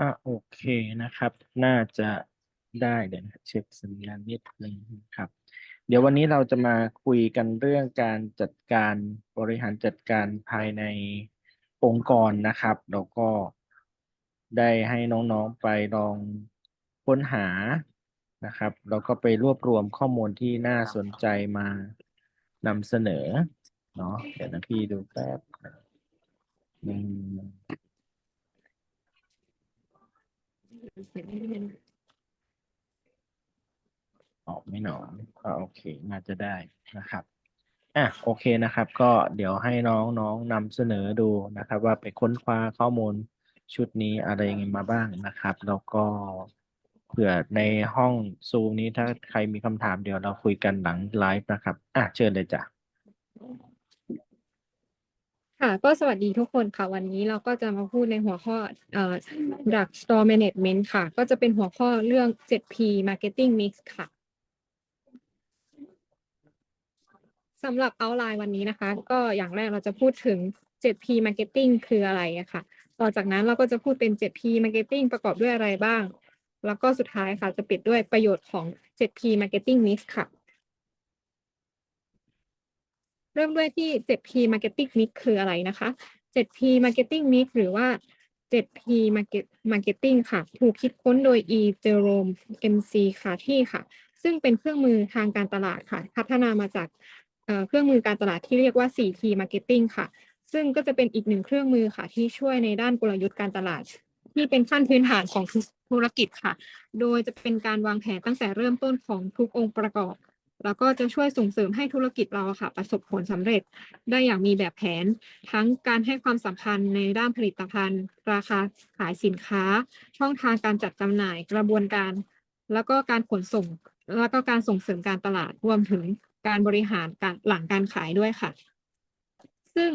อะโอเคนะครับ น่าจะได้เดี๋ยวนะเช็คสัญญาณนิดนึงครับ เดี๋ยววันนี้เราจะมาคุยกันเรื่องการจัดการบริหารจัดการภายในองค์กรนะครับ แล้วก็ได้ให้น้องๆไปลองค้นหานะครับ แล้วก็ไปรวบรวมข้อมูลที่น่าสนใจมานำเสนอเนาะเดี๋ยวนะพี่ดูแป๊บอืม ออกไม่หนอนก็โอเคน่าจะได้นะครับอะโอเคนะครับ ก็เดี๋ยวให้น้องน้องนำเสนอดูนะครับ ว่าไปค้นคว้าข้อมูลชุดนี้อะไรยังไงมาบ้างนะครับ แล้วก็เผื่อในห้องซูมนี้ถ้าใครมีคำถามเดี๋ยวเราคุยกันหลังไลฟ์นะครับ อะเชิญเลยจ้ะ ค่ะก็สวัสดีทุกคนค่ะ วันนี้เราก็จะมาพูดในหัวข้อเอ่อ Drug Store Management ค่ะ ก็จะเป็นหัวข้อเรื่อง 7P Marketing Mix ค่ะสำหรับ outline วันนี้นะคะ ก็อย่างแรกเราจะพูดถึง 7P Marketing คืออะไรอะค่ะ ต่อจากนั้นเราก็จะพูดเป็น 7P Marketing ประกอบด้วยอะไรบ้าง แล้วก็สุดท้ายค่ะจะปิดด้วยประโยชน์ของ 7P Marketing Mix ค่ะ เริ่มด้วยที่ 7P Marketing Mix คืออะไรนะคะ 7P Marketing Mix หรือว่า 7P Market Marketing ค่ะ ถูกคิดค้นโดย E. Jerome MC Carty ค่ะ ซึ่งเป็นเครื่องมือทางการตลาดค่ะ พัฒนามาจากเเครื่องมือการตลาดที่เรียกว่า 4P Marketing ค่ะ ซึ่งก็จะเป็นอีกหนึ่งเครื่องมือค่ะ ที่ช่วยในด้านกลยุทธ์การตลาด ที่เป็นขั้นพื้นฐานของทุกธุรกิจค่ะ โดยจะเป็นการวางแผนตั้งแต่เริ่มต้นของทุกองค์ประกอบ แล้วก็จะช่วยส่งเสริมให้ธุรกิจเราค่ะ ประสบผลสำเร็จได้อย่างมีแบบแผน ทั้งการให้ความสำคัญในด้านผลิตภัณฑ์ ราคาขายสินค้า ช่องทางการจัดจำหน่ายกระบวนการ แล้วก็การขนส่ง แล้วก็การส่งเสริมการตลาดรวมถึงการบริหารการหลังการขายด้วยค่ะ ซึ่ง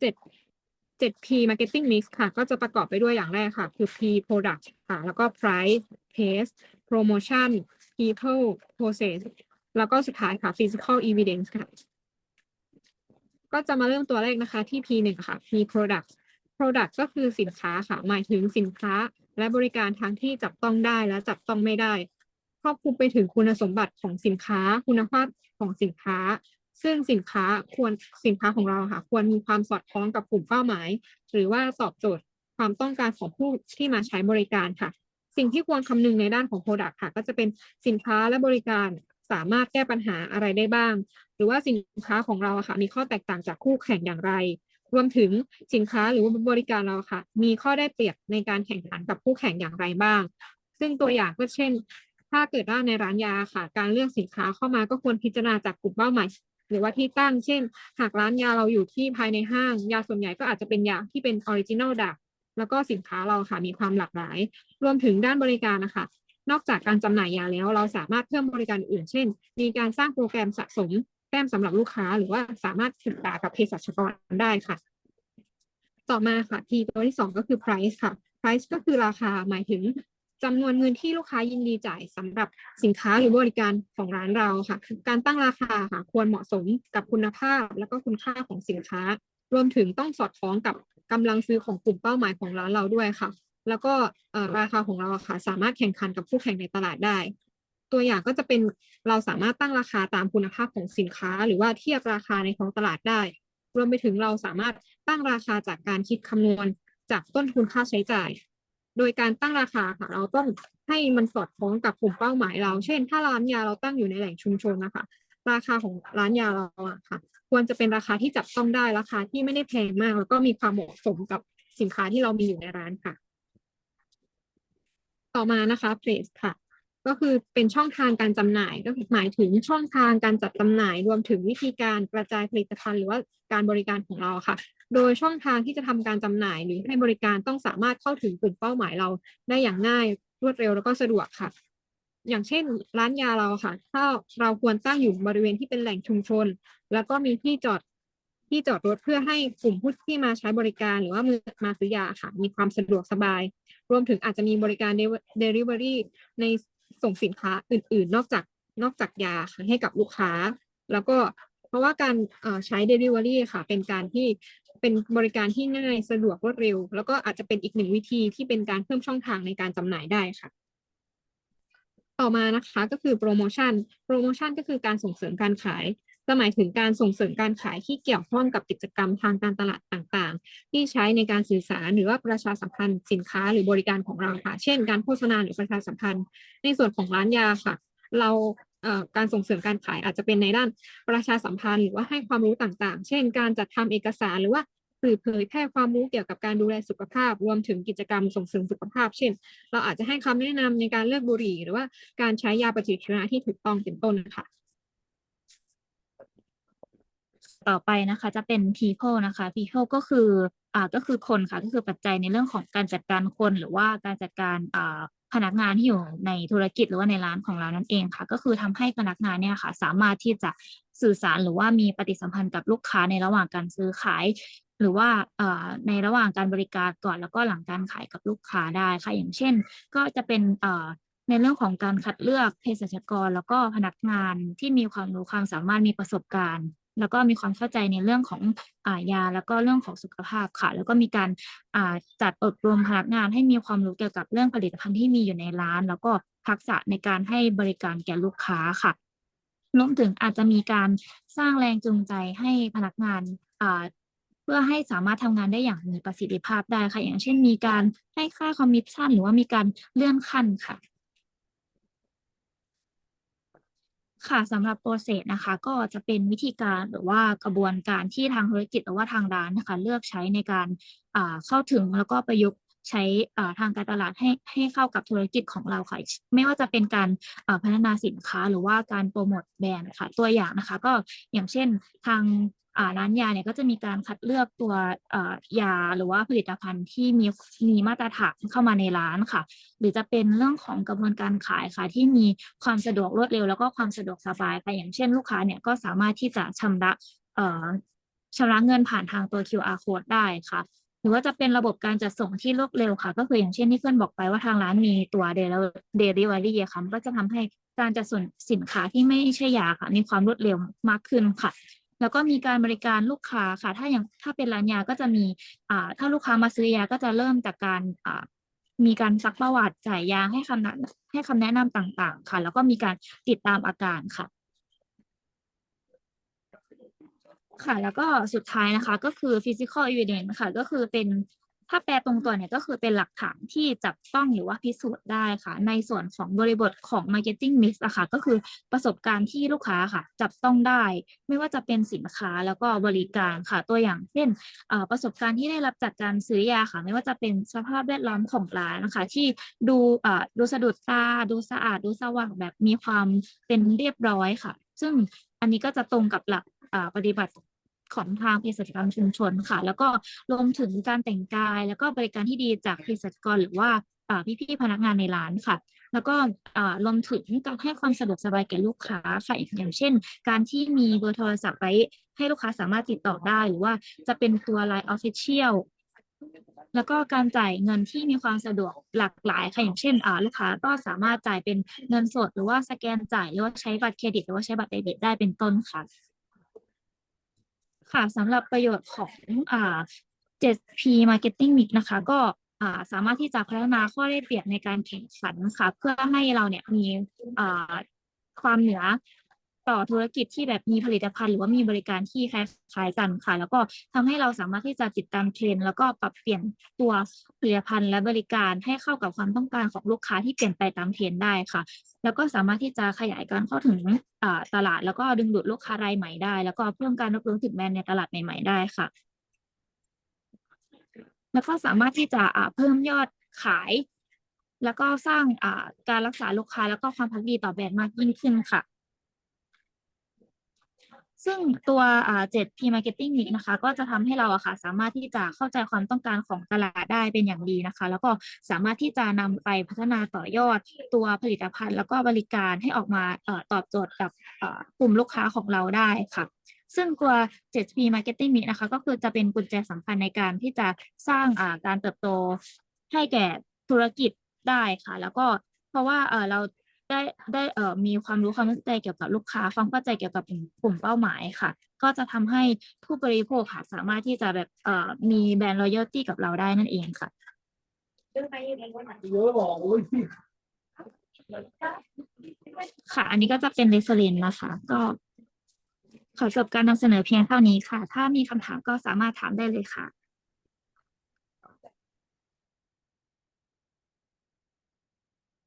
7 7P Marketing Mix ค่ะ ก็จะประกอบไปด้วยอย่างแรกค่ะ คือ P Product ค่ะ แล้วก็ Price Pace Promotion People Process แล้วก็สุดท้ายค่ะ Physical Evidence ค่ะ ก็จะมาเริ่มตัวแรกนะคะที่ P1 ค่ะ P Product Product ก็คือสินค้าค่ะหมายถึงสินค้าและบริการทั้งที่จับต้องได้และจับต้องไม่ได้ ครอบคลุมไปถึงคุณสมบัติของสินค้า คุณภาพของสินค้า ซึ่งสินค้าควรสินค้าของเราค่ะ ควรมีความสอดคล้องกับกลุ่มเป้าหมาย หรือว่าตอบโจทย์ความต้องการของผู้ที่มาใช้บริการค่ะ สิ่งที่ควรคำนึงในด้านของ Product ค่ะ ก็จะเป็นสินค้าและบริการ สามารถแก้ปัญหาอะไรได้บ้าง หรือว่าสินค้าของเราค่ะมีข้อแตกต่างจากคู่แข่งอย่างไร รวมถึงสินค้าหรือว่าบริการเราค่ะ มีข้อได้เปรียบในการแข่งขันกับคู่แข่งอย่างไรบ้าง ซึ่งตัวอย่างก็เช่น ถ้าเกิดว่าในร้านยาค่ะ การเลือกสินค้าเข้ามาก็ควรพิจารณาจากกลุ่มเป้าหมายหรือว่าที่ตั้ง เช่น หากร้านยาเราอยู่ที่ภายในห้าง ยาส่วนใหญ่ก็อาจจะเป็นยาที่เป็นออริจินอลดักแล้วก็สินค้าเราค่ะมีความหลากหลาย รวมถึงด้านบริการนะคะ นอกจากการจำหน่ายยาแล้ว เราสามารถเพิ่มบริการอื่น เช่น มีการสร้างโปรแกรมสะสมแต้มสำหรับลูกค้า หรือว่าสามารถศึกษากับเภสัชกรได้ค่ะ ต่อมาค่ะ P ตัวที่สองก็คือ price ค่ะ price ก็คือราคาหมายถึงจำนวนเงินที่ลูกค้ายินดีจ่ายสำหรับสินค้าหรือบริการของร้านเราค่ะ การตั้งราคาค่ะควรเหมาะสมกับคุณภาพ และก็คุณค่าของสินค้า รวมถึงต้องสอดคล้องกับกำลังซื้อของกลุ่มเป้าหมายของร้านเราด้วยค่ะ แล้วก็ราคาของเราค่ะสามารถแข่งขันกับคู่แข่งในตลาดได้ ตัวอย่างก็จะเป็นเราสามารถตั้งราคาตามคุณภาพของสินค้า หรือว่าเทียบราคาในท้องตลาดได้ รวมไปถึงเราสามารถตั้งราคาจากการคิดคำนวณจากต้นทุนค่าใช้จ่าย โดยการตั้งราคาค่ะเราต้องให้มันสอดคล้องกับกลุ่มเป้าหมายเรา เช่น ถ้าร้านยาเราตั้งอยู่ในแหล่งชุมชนนะคะ ราคาของร้านยาเราอะค่ะ ควรจะเป็นราคาที่จับต้องได้ราคาที่ไม่ได้แพงมาก แล้วก็มีความเหมาะสมกับสินค้าที่เรามีอยู่ในร้านค่ะ ต่อมานะคะ place ค่ะ ก็คือเป็นช่องทางการจำหน่าย ก็หมายถึงช่องทางการจัดจำหน่าย รวมถึงวิธีการกระจายผลิตภัณฑ์หรือว่าการบริการของเราค่ะ โดยช่องทางที่จะทำการจำหน่ายหรือให้บริการต้องสามารถเข้าถึงกลุ่มเป้าหมายเราได้อย่างง่ายรวดเร็วแล้วก็สะดวกค่ะ อย่างเช่น ร้านยาเราค่ะ ถ้าเราควรตั้งอยู่บริเวณที่เป็นแหล่งชุมชน แล้วก็มีที่จอด ที่จอดรถเพื่อให้กลุ่มผู้ที่มาใช้บริการ หรือว่ามาซื้อยาค่ะมีความสะดวกสบาย รวมถึงอาจจะมีบริการ Delivery ในส่งสินค้าอื่น ๆ นอกจากนอกจากยาค่ะให้กับลูกค้า แล้วก็เพราะว่าการใช้ Delivery ค่ะ เป็นการที่เป็นบริการที่ง่ายสะดวกรวดเร็ว แล้วก็อาจจะเป็นอีกหนึ่งวิธีที่เป็นการเพิ่มช่องทางในการจำหน่ายได้ค่ะ ต่อมานะคะก็คือโปรโมชั่นโปรโมชั่นก็คือการส่งเสริมการขาย จะหมายถึงการส่งเสริมการขายที่เกี่ยวข้องกับกิจกรรมทางการตลาดต่างๆ ที่ใช้ในการสื่อสารหรือว่าประชาสัมพันธ์สินค้าหรือบริการของเราค่ะ เช่น การโฆษณาหรือประชาสัมพันธ์ ในส่วนของร้านยาค่ะ เราการส่งเสริมการขายอาจจะเป็นในด้านประชาสัมพันธ์หรือว่าให้ความรู้ต่างๆ เช่น การจัดทำเอกสารหรือว่าหรือเผยแพร่ความรู้เกี่ยวกับการดูแลสุขภาพ รวมถึงกิจกรรมส่งเสริมสุขภาพ เช่น เราอาจจะให้คำแนะนำในการเลิกบุหรี่ หรือว่าการใช้ยาปฏิชีวนะที่ถูกต้องเป็นต้นนะคะ ต่อไปนะคะจะเป็น people นะคะ people ก็คืออ่าก็คือคนค่ะก็คือปัจจัยในเรื่องของการจัดการคนหรือว่าการจัดการอ่าพนักงานที่อยู่ในธุรกิจหรือว่าในร้านของเรานั่นเองค่ะ ก็คือทำให้พนักงานเนี่ยค่ะ สามารถที่จะสื่อสารหรือว่ามีปฏิสัมพันธ์กับลูกค้าในระหว่างการซื้อขาย หรือว่าในระหว่างการบริการก่อนแล้วก็หลังการขายกับลูกค้าได้ค่ะ อย่างเช่น ก็จะเป็นในเรื่องของการคัดเลือกเภสัชกร แล้วก็พนักงานที่มีความรู้ความสามารถมีประสบการณ์ แล้วก็มีความเข้าใจในเรื่องของอายาแล้วก็เรื่องของสุขภาพค่ะ แล้วก็มีการาจัดอบรมพนักงานให้มีความรู้เกี่ยวกับเรื่องผลิตภัณฑ์ที่มีอยู่ในร้าน แล้วก็ทักษะในการให้บริการแก่ลูกค้าค่ะรวมถึงอาจจะมีการสร้างแรงจูงใจให้พนักงานาเพื่อให้สามารถทำงานได้อย่างมีประสิทธิภาพได้ค่ะ อย่างเช่น มีการให้ค่าคอมมิชชั่น หรือว่ามีการเลื่อนขั้นค่ะ ค่ะสำหรับโปรเซสนะคะ ก็จะเป็นวิธีการหรือว่ากระบวนการที่ทางธุรกิจหรือว่าทางร้านนะคะ เลือกใช้ในการเข้าถึงแล้วก็ประยุกต์ใช้ทางการตลาดให้ให้เข้ากับธุรกิจของเราค่ะ ไม่ว่าจะเป็นการพัฒนาสินค้าหรือว่าการโปรโมทแบรนด์ค่ะตัวอย่างนะคะ ก็อย่างเช่นทาง ร้านยาเนี่ยก็จะมีการคัดเลือกตัวยาหรือว่าผลิตภัณฑ์ที่มีมีมาตรฐานเข้ามาในร้านค่ะ หรือจะเป็นเรื่องของกระบวนการขายค่ะที่มีความสะดวกรวดเร็ว แล้วก็ความสะดวกสบายค่ะอย่างเช่น ลูกค้าเนี่ยก็สามารถที่จะชำระชำระเงินผ่านทางตัว QR code ได้ค่ะหรือว่าจะเป็นระบบการจัดส่งที่รวดเร็วค่ะ ก็คืออย่างเช่นที่เพื่อนบอกไปว่าทางร้านมีตัว delivery อะค่ะก็จะทำให้การจัดส่งสินค้าที่ไม่ใช่ยาค่ะมีความรวดเร็วมากขึ้นค่ะ แล้วก็มีการบริการลูกค้าค่ะ ถ้าอย่างถ้าเป็นร้านยาก็จะมีอ่าถ้าลูกค้ามาซื้อยาก็จะเริ่มจากการอ่ามีการซักประวัติจ่ายยาให้คำแนะให้คำแนะนำต่างๆ ค่ะ แล้วก็มีการติดตามอาการค่ะ ค่ะ แล้วก็สุดท้ายนะคะก็คือ physical evidence ค่ะ ก็คือเป็น ถ้าแปลตรงตัวเนี่ยก็คือเป็นหลักฐานที่จับต้องหรือว่าพิสูจน์ได้ค่ะ ในส่วนของบริบทของ marketing mix อะค่ะ ก็คือประสบการณ์ที่ลูกค้าค่ะ จับต้องได้ ไม่ว่าจะเป็นสินค้าแล้วก็บริการค่ะ ตัวอย่างเช่นประสบการณ์ที่ได้รับจากการซื้อยาค่ะ ไม่ว่าจะเป็นสภาพแวดล้อมของร้านนะคะ ที่ดูดูสะดุดตา ดูสะอาด ดูสว่างแบบมีความเป็นเรียบร้อยค่ะ ซึ่งอันนี้ก็จะตรงกับหลักปฏิบัติ ของทางเภสัชกรรมชุมชนค่ะ แล้วก็รวมถึงการแต่งกาย แล้วก็บริการที่ดีจากเภสัชกรหรือว่าอ่พี่ๆพนักงานในร้านค่ะ แล้วก็รวมถึงการให้ความสะดวกสบายแก่ลูกค้าค่ะอย่างเช่น การที่มีเบอร์โทรศัพท์ไว้ให้ลูกค้าสามารถติดต่อได้ หรือว่าจะเป็นตัว Line Official แล้วก็การจ่ายเงินที่มีความสะดวกหลากหลายค่ะอย่างเช่นลูกค้าก็สามารถจ่ายเป็นเงินสด หรือว่าสแกนจ่ายหรือว่าใช้บัตรเครดิต หรือว่าใช้บัตรเดบิตได้เป็นต้นค่ะ ค่ะสำหรับประโยชน์ของอ่า 7P Marketing Mix นะคะ ก็อ่าสามารถที่จะพัฒนาข้อได้เปรียบในการแข่งขันค่ะ เพื่อให้เราเนี่ยมีอ่าความเหนือ ต่อธุรกิจที่แบบมีผลิตภัณฑ์หรือว่ามีบริการที่คล้ายๆกันค่ะ แล้วก็ทำให้เราสามารถที่จะติดตามเทรนด์แล้วก็ปรับเปลี่ยนตัวผลิตภัณฑ์และบริการให้เข้ากับความต้องการของลูกค้าที่เปลี่ยนไปตามเทรนด์ได้ค่ะ แล้วก็สามารถที่จะขยายการเข้าถึงตลาด แล้วก็ดึงดูดลูกค้ารายใหม่ได้ แล้วก็เพิ่มการรับรู้ถึงแบรนด์ในตลาดใหม่ ๆได้ค่ะ แล้วก็สามารถที่จะเพิ่มยอดขายแล้วก็สร้างการรักษาลูกค้าแล้วก็ความภักดีต่อแบรนด์มากยิ่งขึ้นค่ะ ซึ่งตัวอ่า 7P Marketing Mix นะคะ ก็จะทำให้เราอะค่ะ สามารถที่จะเข้าใจความต้องการของตลาดได้เป็นอย่างดีนะคะ แล้วก็สามารถที่จะนำไปพัฒนาต่อยอดตัวผลิตภัณฑ์ แล้วก็บริการให้ออกมาอตอบโจทย์กับกลุ่มลูกค้าของเราได้ค่ะซึ่งตัว 7P Marketing Mix นะคะ ก็คือจะเป็นกุญแจสำคัญในการที่จะสร้างาการเติบโตให้แก่ธุรกิจได้ค่ะ แล้วก็เพราะว่าเรา ได้ได้เอ่อมีความรู้ความเข้าใจเกี่ยวกับลูกค้า ความเข้าใจเกี่ยวกับกลุ่มเป้าหมายค่ะ ก็จะทำให้ผู้บริโภคค่ะสามารถที่จะแบบเอ่อมีแบรนด์ loyalty กับเราได้นั่นเองค่ะค่ะ อันนี้ก็จะเป็น reference นะคะ ก็ ขอจบการนำเสนอเพียงเท่านี้ค่ะ ถ้ามีคำถามก็สามารถถามได้เลยค่ะ